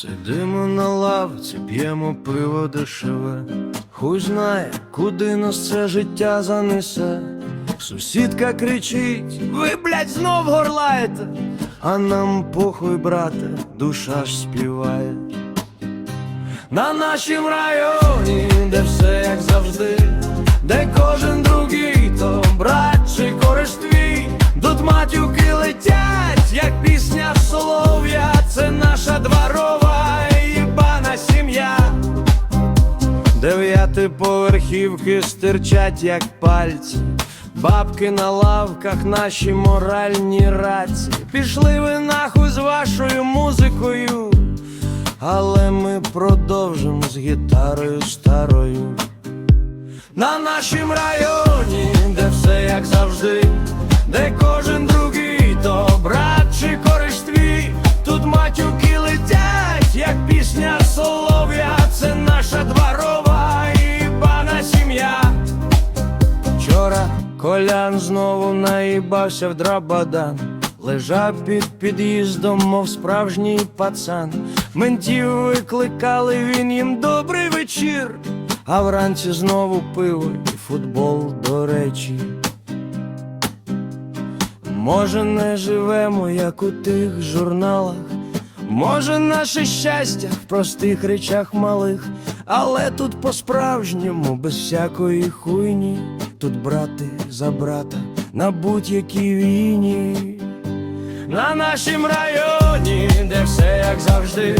Сидимо на лавці, п'ємо пиво дешеве. Хуй знає, куди нас це життя занесе. Сусідка кричить: ви, блядь, знов горлаєте, а нам похуй, брате, душа ж співає. На нашім районі, де все як завжди, де кожен другий, Дев'ятиповерхівки стирчать, як пальці, бабки на лавках, наші моральні раці. Пішли ви нахуй з вашою музикою, але ми продовжимо з гітарою старою. На нашім районі, де все як завжди, де колян знову наїбався в драбадан. Лежав під під'їздом, мов справжній пацан. Ментів викликали, він їм добрий вечір. А вранці знову пиво і футбол, до речі. Може, не живемо, як у тих журналах. Може, наше щастя в простих речах малих, але тут по-справжньому, без всякої хуйні, тут брати за брата на будь-якій війні. На нашім районі, де все як завжди,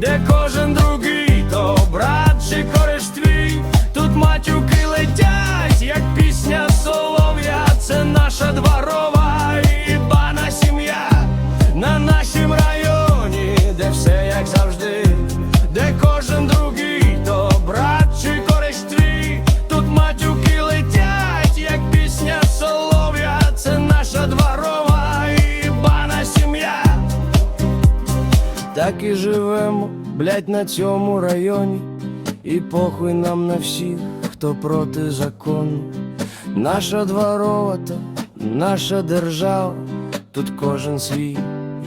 де кожен другий, то брат чи кореш твій, тут матюки летять, як пісня солов'я, це наша дворова Так і живемо, блять, на цьому районі, і похуй нам на всіх, хто проти закону. Наша дворова наша держава, тут кожен свій,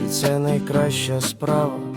і це найкраща справа.